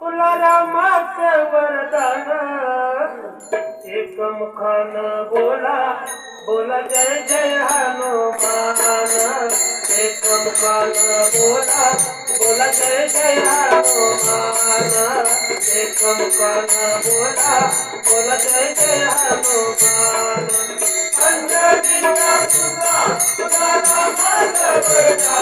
तुला रामाच वरदान एक मुखान बोला बोला जय जय हनुमान. एक मुखान बोला बोला जय जय हनुमान. एक मुखान बोला बोला जय जय हनुमान अंजली तुला तुला रामाच वरदान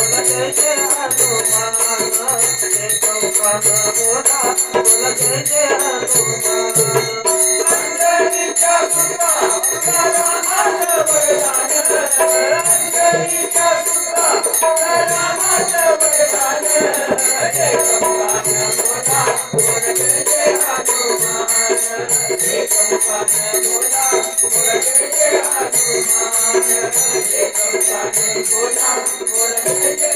जय जय हनुमान जय चौपान बोला बोल जय जय हनुमान Thank you.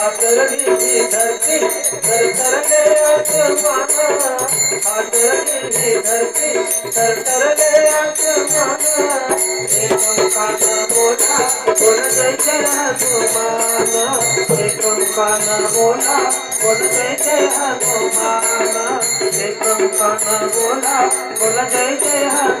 आदरली धरती तर तरले आत्माना आदरली धरती तर तरले आत्माना एकोंकान मोठा कोण जैजया तुम्हाला एकोंकान मोठा कोण जैजया तुम्हाला एकोंकान मोठा कोण जैजया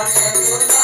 I'm